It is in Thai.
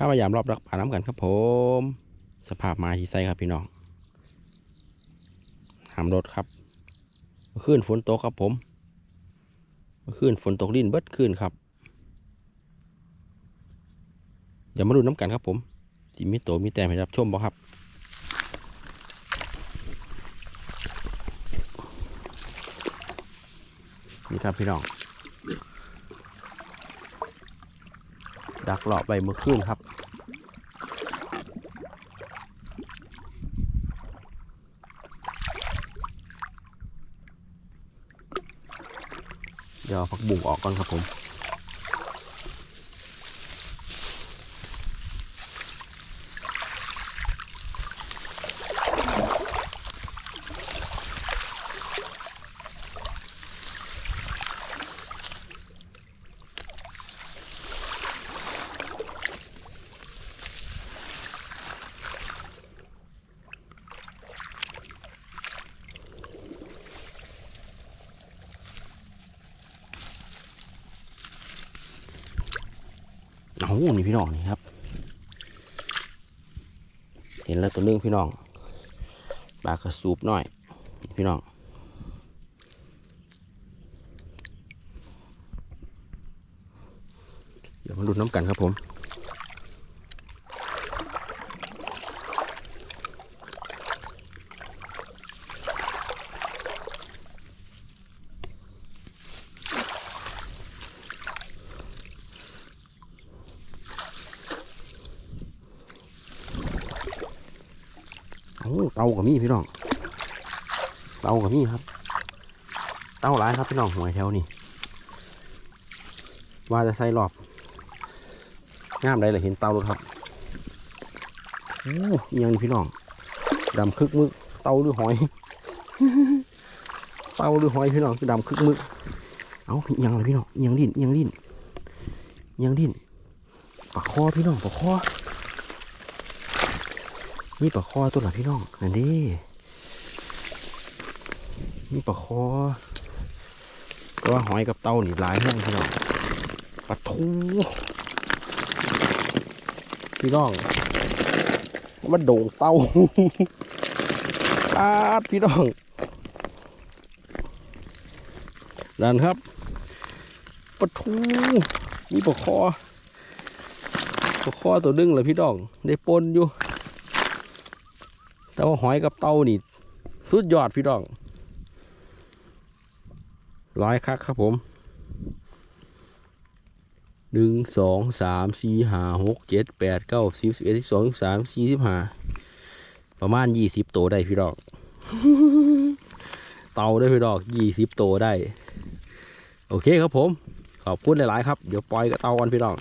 พามายามรอบรักป่าน้ำกันครับผม สภาพไม้ที่ใสครับพี่น้องหามรถครับเมื่อคืนฝนตกครับผมเมื่อคืนฝนตกลิ้นเบิดคืนครับ เดี๋ยวมาดูน้ำกันครับผมจิมีโตมีแต่ให้รับชมบ่ครับนี่ครับพี่น้อง ดักหลอบไปเมื่อคืนครับเดี๋ยวพักบุ้งออกก่อนครับผม เอานี่พี่น้องนี่ครับ เห็นแล้วตัวนึงพี่น้องปลากระสูบหน่อย พี่น้องเดี๋ยวมาดูน้ำกันครับผม เตากับมีพี่น้อง เตากับมีครับ เตาหลายครับพี่น้องหวยแถวนี้ว่าจะใส่รอบงามได้เลยเห็นเตารถครับโอ้อิหยังพี่น้องดำคึกมึกเตาหรือหอย เตาหรือหอยพี่น้องคือดำคึกมึกเอาอิหยังเลยพี่น้องอิหยังดิ้นอิหยังดิ้นอิหยังดิ้นปากคอพี่น้องปากคอ นี่ปลาคอตัวหลัพี่น้องนั่นดินี่ปลาคอก็ว่าหอยกับเต่าหนีหลายแห้งพี่น้องปลาทูพี่น้องมันโด่งเต่าปาดพี่น้องนั่นครับปลาทูนี่ปลาคอปลาคอตัวดึงเลยพี่น้อง ได้ปนอยู่ แต่ว่าหอยกับเต้านี่ สุดยอดพี่น้องร้อยคักครับผมหนึ่งสองสามสี่ห้าหกเจ็ดแปดเก้าสิบสิบเอ็ดสิบสองสิบสามสี่สิบห้าประมาณยี่สิบตัวได้พี่ดอก เตาได้พี่ดอกยี่สิบตัวได้ โอเคครับผม ขอบคุณหลาย ๆ ครับ เดี๋ยวปล่อยกับเตากันพี่ดอก